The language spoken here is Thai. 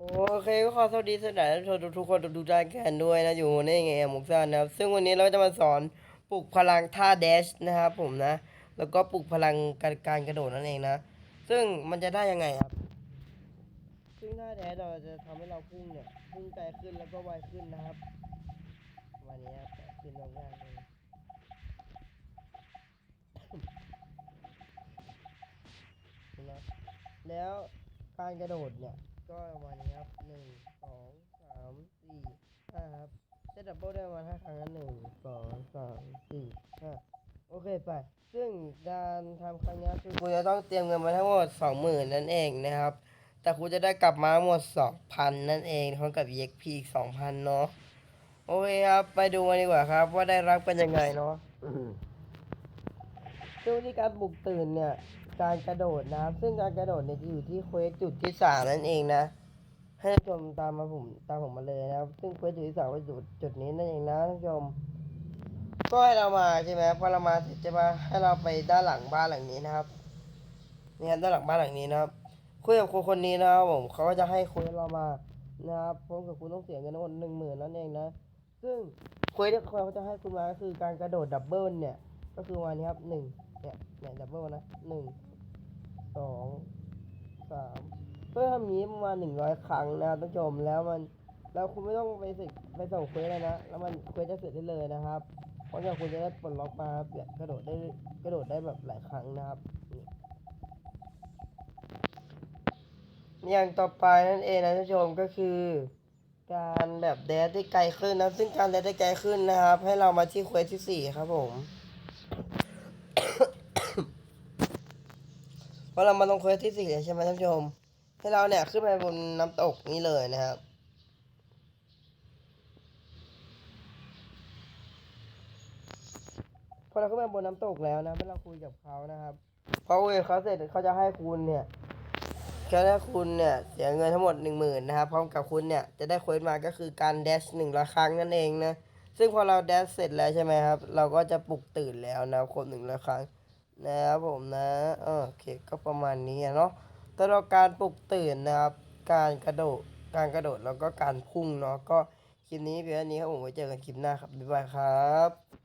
โอเคก็ขอสวัสดีสถานชนทุกคนทุกๆท่านกันด้วยนะอยู่ในไงมุกซ่านะครับซึ่งวันนี้เราจะมาสอนปลุกพลังท่าแดชนะครับผมนะ แล้วก็ปลุกพลังการการกระโดดนั่นเองนะ ซึ่งมันจะได้ยังไงครับ ซึ่งท่าแดชเราจะทำให้เราพุ่งเนี่ยพุ่งไกลขึ้นแล้วก็ไวขึ้นนะครับ วันนี้ครับขึ้นมากๆเลยนะแล้วการกระโดดเนี่ย ก็ประมาณนี้ครับหนึ่งสองสามสี่ห้าครับจะดับเบิลได้ประมาณห้าครั้งนะหนึ่งสองสามสี่ห้าโอเคไป ซึ่งการทำครั้งนี้คือคุณจะต้องเตรียมเงินมาทั้งหมดสองหมื่นนั่นเองนะครับ แต่คุณจะได้กลับมาทั้งหมดสองพันนั่นเองพร้อมกับ EXP อีกสองพันเนาะโอเคครับ ไปดูกันดีกว่าครับ ว่าได้รับเป็นยังไงเนาะซึ่งวิธีการปลุกตื่นเนี่ย การกระโดดนะครับ ซึ่งการกระโดดเนี่ยจะอยู่ที่เควสจุดที่สามนั่นเองนะ ให้ท่านชมตามมาผมตามผมมาเลยนะครับ ซึ่งเควสจุดที่สามก็จุดจุดนี้นั่นเองนะท่านชม ก็ให้เรามาใช่ไหมพอเรามาเสร็จจะมาให้เราไปด้านหลังบ้านหลังนี้นะครับเนี่ครับด้านหลังบ้านหลังนี้นะครับคุยกับคนคนนี้นะครับผมเขาก็จะให้คุยเรามานะครับพร้อมกับคุณต้องเสียเงินทั้งหมดหนึ่งหมื่นนั่นเองนะ ซึ่งคุยที่เขาจะให้คุณมาก็คือการกระโดดดับเบิลเนี่ย ก็คือวันนี้ครับหนึ่งเนี่ยเนี่ยดับเบิลนะหนึ่ง สองสามเพื่อทำนี้ประมาณหนึ่งร้อยครั้งนะท่านผู้ชมแล้วมันแล้วคุณไม่ต้องไปสิไปส่งเควสเลยนะ แล้วมันเควสจะเสร็จได้เลยนะครับเพราะฉะนั้นคุณจะได้ปลดล็อกมาแบบกระโดดได้กระโดดได้แบบหลายครั้งนะครับอย่างต่อไปนั่นเองนะท่านผู้ชมก็คือ การแบบแดดได้ไกลขึ้นนะ ซึ่งการแดดได้ไกลขึ้นนะครับ ให้เรามาที่เควสที่สี่ครับผม พอเรามาลงเควสที่สี่ใช่ไหมท่านผู้ชม ให้เราเนี่ยขึ้นไปบนน้ำตกนี้เลยนะครับพอเราขึ้นไปบนน้ำตกแล้วนะให้เราคุยกับเขานะครับพอคุยกับเขาเสร็จเขาจะให้คุณเนี่ยแค่ให้คุณเนี่ยเสียเงินทั้งหมดหนึ่งหมื่นนะครับพร้อมกับคุณเนี่ยจะได้เควสมาก็คือการแดชหนึ่งร้อยครั้งนั่นเองนะซึ่งพอเราแดชเสร็จแล้วใช่ไหมครับ เราก็จะปลุกตื่นแล้วนะครบหนึ่งร้อยครั้ง นะครับผมนะโอเคก็ประมาณนี้เนาะแต่เราการปลุกตื่นนะครับ การกระโดดการกระโดดแล้วก็การพุ่งเนาะก็คลิปนี้เพียงเท่านี้ครับผมไว้เจอกันคลิปหน้าครับบ๊ายบายครับ